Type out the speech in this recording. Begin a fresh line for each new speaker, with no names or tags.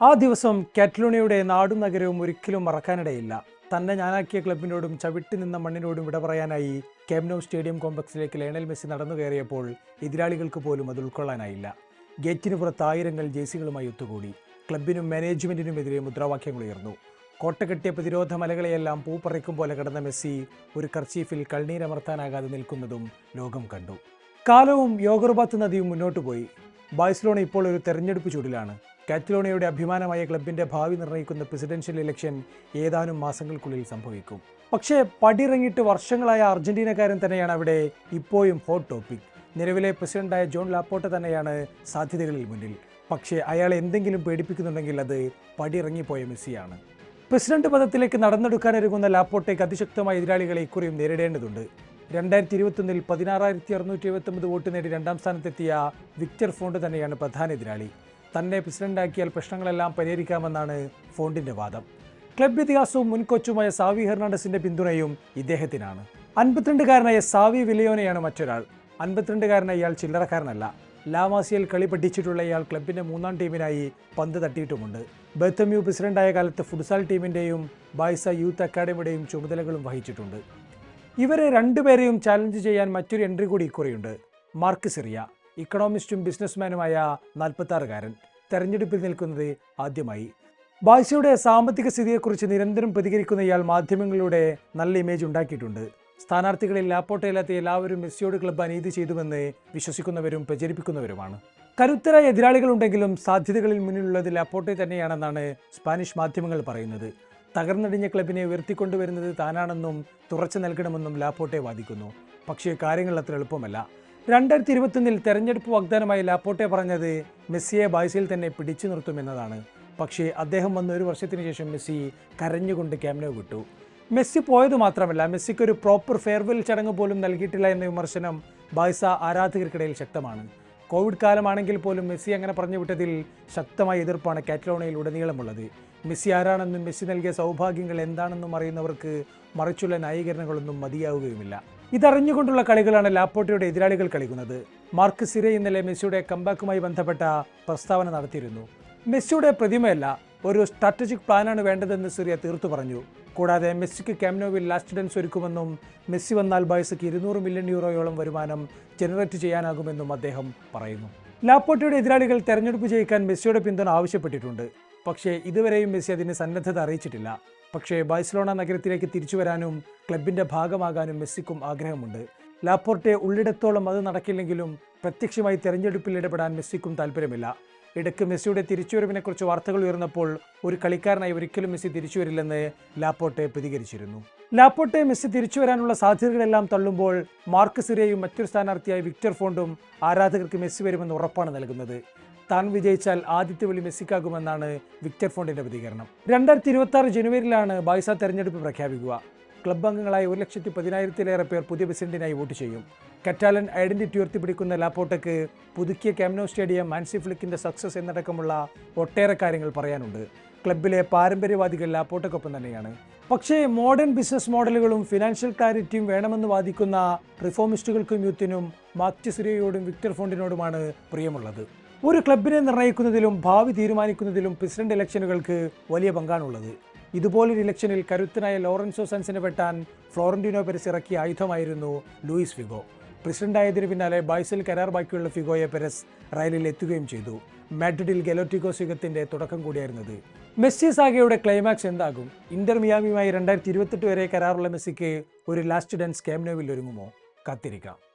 ആ ദിവസം കാറ്റലോണിയയുടെ നാടും നഗരവും ഒരിക്കലും മറക്കാനിടയില്ല. തന്നെ ഞാനാക്കിയ ക്ലബിനോടും ചവിട്ടി നിന്ന മണ്ണിനോടും വിട പറയാനായി കേംനോ സ്റ്റേഡിയം കോംപ്ലക്സിലേക്ക് ലയണൽ മെസ്സി നടന്നു കയറിയപ്പോൾ എതിരാളികൾക്ക് പോലും അത് ഉൾക്കൊള്ളാനായില്ല. ഗേറ്റിന് പുറത്ത് ആയിരങ്ങൾ ജേസികളുമായി ഒത്തുകൂടി. ക്ലബിനും മാനേജ്മെന്റിനുമെതിരെ മുദ്രാവാക്യങ്ങൾ ഉയർന്നു. കോട്ട കെട്ടിയ പ്രതിരോധ മലകളെയെല്ലാം പൂപ്പറിക്കും പോലെ കിടന്ന മെസ്സി ഒരു കർച്ചീഫിൽ കണ്ണീരമർത്താനാകാതെ നിൽക്കുന്നതും ലോകം കണ്ടു. കാലവും യോഗർബാത്ത് നദിയും മുന്നോട്ട് പോയി ബാഴ്സലോണ ഇപ്പോൾ ഒരു തെരഞ്ഞെടുപ്പ് ചൂടിലാണ്. കാറ്റലോണിയയുടെ അഭിമാനമായ ക്ലബിന്റെ ഭാവി നിർണയിക്കുന്ന പ്രസിഡൻഷ്യൽ ഇലക്ഷൻ ഏതാനും മാസങ്ങൾക്കുള്ളിൽ സംഭവിക്കും. പക്ഷേ പടിയിറങ്ങിയിട്ട് വർഷങ്ങളായ അർജന്റീനക്കാരൻ തന്നെയാണ് അവിടെ ഇപ്പോഴും ഹോട്ട് ടോപ്പിക് നിലവിലെ പ്രസിഡന്റായ ജോൺ ലാപ്പോട്ട തന്നെയാണ് സാധ്യതകളിൽ മുന്നിൽ. പക്ഷേ അയാൾ എന്തെങ്കിലും പേടിപ്പിക്കുന്നുണ്ടെങ്കിൽ അത് പടിയിറങ്ങിപ്പോയ മെസ്സിയാണ്. പ്രസിഡന്റ് പദത്തിലേക്ക് നടന്നെടുക്കാനൊരുങ്ങുന്ന ലാപ്പോട്ടയ്ക്ക് അതിശക്തമായ എതിരാളികളെ ഇക്കുറിയും നേരിടേണ്ടതുണ്ട്. രണ്ടായിരത്തി ഇരുപത്തൊന്നിൽ പതിനാറായിരത്തി അറുന്നൂറ്റി എഴുപത്തൊമ്പത് വോട്ട് നേടി രണ്ടാം സ്ഥാനത്തെത്തിയ വിക്ടർ ഫോണ്ട് തന്നെയാണ് പ്രധാന എതിരാളി. തന്നെ പ്രസിഡന്റാക്കിയാൽ പ്രശ്നങ്ങളെല്ലാം പരിഹരിക്കാമെന്നാണ് ഫോണ്ടിന്റെ വാദം. ക്ലബ് ഇതിഹാസവും മുൻ കോച്ചുമായ സാവി ഹെർണാണ്ടസിന്റെ പിന്തുണയും ഇദ്ദേഹത്തിനാണ്. അൻപത്തിരണ്ടുകാരനായ സാവി വിലയോനെയാണ് മറ്റൊരാൾ. അൻപത്തിരണ്ടുകാരനായ ഇയാൾ ചില്ലറക്കാരനല്ല. ലാമാസിയൽ കളി പഠിച്ചിട്ടുള്ള ഇയാൾ ക്ലബിന്റെ മൂന്നാം ടീമിനായി പന്ത് തട്ടിയിട്ടുമുണ്ട്. ബെത്തമ്യു പ്രസിഡന്റായ കാലത്ത് ഫുട്സാൽ ടീമിന്റെയും ബായ്സ യൂത്ത് അക്കാഡമിയുടെയും ചുമതലകളും വഹിച്ചിട്ടുണ്ട്. ഇവരെ രണ്ടുപേരെയും ചാലഞ്ച് ചെയ്യാൻ മറ്റൊരു എൻട്രി കൂടി ഇക്കുറിയുണ്ട്. Mark Syria ഇക്കണോമിസ്റ്റും ബിസിനസ്മാനുമായ നാൽപ്പത്താറുകാരൻ. തെരഞ്ഞെടുപ്പിൽ നിൽക്കുന്നത് ആദ്യമായി. ബാഴ്സയുടെ സാമ്പത്തിക സ്ഥിതിയെക്കുറിച്ച് നിരന്തരം പ്രതികരിക്കുന്ന ഇയാൾ മാധ്യമങ്ങളിലൂടെ നല്ല ഇമേജ് ഉണ്ടാക്കിയിട്ടുണ്ട്. സ്ഥാനാർത്ഥികളിൽ ലാപ്പോട്ടയില്ലാത്ത എല്ലാവരും മെസ്സിയോട് ക്ലബ്ബ് അനീതി ചെയ്തുവെന്ന് വിശ്വസിക്കുന്നവരും പ്രചരിപ്പിക്കുന്നവരുമാണ്. കരുത്തരായ എതിരാളികളുണ്ടെങ്കിലും സാധ്യതകളിൽ മുന്നിലുള്ളത് ലാപ്പോട്ടെ തന്നെയാണെന്നാണ് സ്പാനിഷ് മാധ്യമങ്ങൾ പറയുന്നത്. തകർന്നടിഞ്ഞ ക്ലബിനെ ഉയർത്തിക്കൊണ്ടുവരുന്നത് താനാണെന്നും തുറച്ചു നൽകണമെന്നും ലാപ്പോട്ടെ വാദിക്കുന്നു. പക്ഷേ കാര്യങ്ങൾ അത്ര എളുപ്പമല്ല. രണ്ടായിരത്തി ഇരുപത്തൊന്നിൽ തെരഞ്ഞെടുപ്പ് വാഗ്ദാനമായി ലാപ്പോട്ടെ പറഞ്ഞത് മെസ്സിയെ ബാഴ്സയിൽ തന്നെ പിടിച്ചു നിർത്തുമെന്നതാണ് പക്ഷേ അദ്ദേഹം വന്ന ഒരു വർഷത്തിന് ശേഷം മെസ്സി കരഞ്ഞുകൊണ്ട് ക്യാമ്നോ വിട്ടു. മെസ്സി പോയത് മാത്രമല്ല മെസ്സിക്ക് ഒരു പ്രോപ്പർ ഫെയർവെൽ ചടങ്ങ് പോലും നൽകിയിട്ടില്ല എന്ന വിമർശനം ബായ്സ ആരാധകർക്കിടയിൽ ശക്തമാണ്. കോവിഡ് കാലമാണെങ്കിൽ പോലും മെസ്സി അങ്ങനെ പറഞ്ഞു വിട്ടതിൽ ശക്തമായ എതിർപ്പാണ് കാറ്റലോണയിൽ ഉടനീളമുള്ളത്. മെസ്സി ആരാണെന്നും മെസ്സി നൽകിയ സൗഭാഗ്യങ്ങൾ എന്താണെന്നും അറിയുന്നവർക്ക് മറിച്ചുള്ള ന്യായീകരണങ്ങളൊന്നും മതിയാവുകയുമില്ല. ഇതറിഞ്ഞുകൊണ്ടുള്ള കളികളാണ് ലാപ്പോട്ടയുടെ എതിരാളികൾ കളിക്കുന്നത്. മാർക്ക് സിറെ ഇന്നലെ മെസ്സിയുടെ കമ്പാക്കുമായി ബന്ധപ്പെട്ട പ്രസ്താവന നടത്തിയിരുന്നു. മെസ്സിയുടെ പ്രതിമയല്ല ഒരു സ്ട്രാറ്റജിക് പ്ലാനാണ് വേണ്ടതെന്ന് സിറിയ തീർത്തു പറഞ്ഞു. കൂടാതെ മെസ്സിക്ക് ക്യാമ്നോവിൽ ലാസ്റ്റ് ഡൻസ് ഒരുക്കുമെന്നും മെസ്സി വന്നാൽ ബായ്സയ്ക്ക് ഇരുന്നൂറ് മില്യൺ യൂറോയോളം വരുമാനം ജനറേറ്റ് ചെയ്യാനാകുമെന്നും അദ്ദേഹം പറയുന്നു. ലാപ്പോട്ടയുടെ എതിരാളികൾ തെരഞ്ഞെടുപ്പ് ജയിക്കാൻ മെസ്സിയുടെ പിന്തുണ ആവശ്യപ്പെട്ടിട്ടുണ്ട്. പക്ഷേ ഇതുവരെയും മെസ്സി അതിന് സന്നദ്ധത അറിയിച്ചിട്ടില്ല. പക്ഷേ ബാഴ്സലോണ നഗരത്തിലേക്ക് തിരിച്ചു വരാനും ക്ലബിന്റെ ഭാഗമാകാനും മെസ്സിക്കും ആഗ്രഹമുണ്ട്. ലാപ്പോർട്ടെ ഉള്ളിടത്തോളം അത് നടക്കില്ലെങ്കിലും പ്രത്യക്ഷമായി തെരഞ്ഞെടുപ്പിൽ ഇടപെടാൻ മെസ്സിക്കും താല്പര്യമില്ല ഇടയ്ക്ക് മെസ്സിയുടെ തിരിച്ചുവരവിനെക്കുറിച്ച് വാർത്തകൾ ഉയർന്നപ്പോൾ ഒരു കളിക്കാരനായി ഒരിക്കലും മെസ്സി തിരിച്ചു വരില്ലെന്ന് ലാപ്പോട്ടെ പ്രതികരിച്ചിരുന്നു. ലാപ്പോട്ടെ മെസ്സി തിരിച്ചു വരാനുള്ള സാധ്യതകളെല്ലാം തള്ളുമ്പോൾ മാർക്ക് സിറിയയും മറ്റൊരു സ്ഥാനാർത്ഥിയായ വിക്ടർ ഫോണ്ടും ആരാധകർക്ക് മെസ്സി വരുമെന്ന് ഉറപ്പാണ് നൽകുന്നത്. താൻ വിജയിച്ചാൽ ആദ്യത്തെ വിളി മെസ്സിക്കാകുമെന്നാണ് വിക്ടർ ഫോണ്ടിന്റെ പ്രതികരണം. രണ്ടായിരത്തി ഇരുപത്തി ആറ് ജനുവരിയിലാണ് ബായ്സ തെരഞ്ഞെടുപ്പ് പ്രഖ്യാപിക്കുക. ക്ലബ് അംഗങ്ങളായ ഒരു ലക്ഷത്തി പതിനായിരത്തിലേറെ പേർ പുതിയ പ്രസിഡന്റിനായി വോട്ട് ചെയ്യും. കറ്റാലൻ ഐഡന്റിറ്റി ഉയർത്തിപ്പിടിക്കുന്ന ലാപ്പോട്ടയ്ക്ക് പുതുക്കിയ ക്യാമ്നോ സ്റ്റേഡിയം മാൻസി ഫ്ലിക്കിന്റെ സക്സസ് എന്നടക്കമുള്ള ഒട്ടേറെ കാര്യങ്ങൾ പറയാനുണ്ട്. ക്ലബിലെ പാരമ്പര്യവാദികൾ ലാപ്പോട്ടയ്ക്കൊപ്പം തന്നെയാണ്. പക്ഷേ മോഡേൺ ബിസിനസ് മോഡലുകളും ഫിനാൻഷ്യൽ ക്ലാരിറ്റിയും വേണമെന്ന് വാദിക്കുന്ന റിഫോമിസ്റ്റുകൾക്കും യൂത്തിനും മാക്ടി സിറിയയോടും വിക്ടർ ഫോണ്ടിനോടുമാണ് പ്രിയമുള്ളത്. ഒരു ക്ലബിനെ നിർണയിക്കുന്നതിലും ഭാവി തീരുമാനിക്കുന്നതിലും പ്രസിഡന്റ് ഇലക്ഷനുകൾക്ക് വലിയ പങ്കാണുള്ളത്. ഇതുപോലൊരു ഇലക്ഷനിൽ കരുത്തനായ ലോറൻസോ സൻസിനെ വെട്ടാൻ ഫ്ലോറന്റീനോ പെരസ് ഇറക്കിയ ആയുധമായിരുന്നു ലൂയിസ് ഫിഗോ. പ്രസിഡന്റായതിനു പിന്നാലെ ബൈസൽ കരാർ ബാക്കിയുള്ള ഫിഗോയെ പെരസ് റയലിൽ എത്തുകയും ചെയ്തു. മാഡ്രിഡിൽ ഗലോറ്റിക്കോസ് യുഗത്തിന്റെ തുടക്കം കൂടിയായിരുന്നത്. മെസ്സി സാഗയുടെ ക്ലൈമാക്സ് എന്താകും? ഇന്റർ മിയാമിയുമായി രണ്ടായിരത്തി ഇരുപത്തെട്ട് വരെ കരാറുള്ള മെസ്സിക്ക് ഒരു ലാസ്റ്റ് ഡാൻസ് ക്യാമ്നോവിൽ ഒരുങ്ങുമോ? കാത്തിരിക്കാം.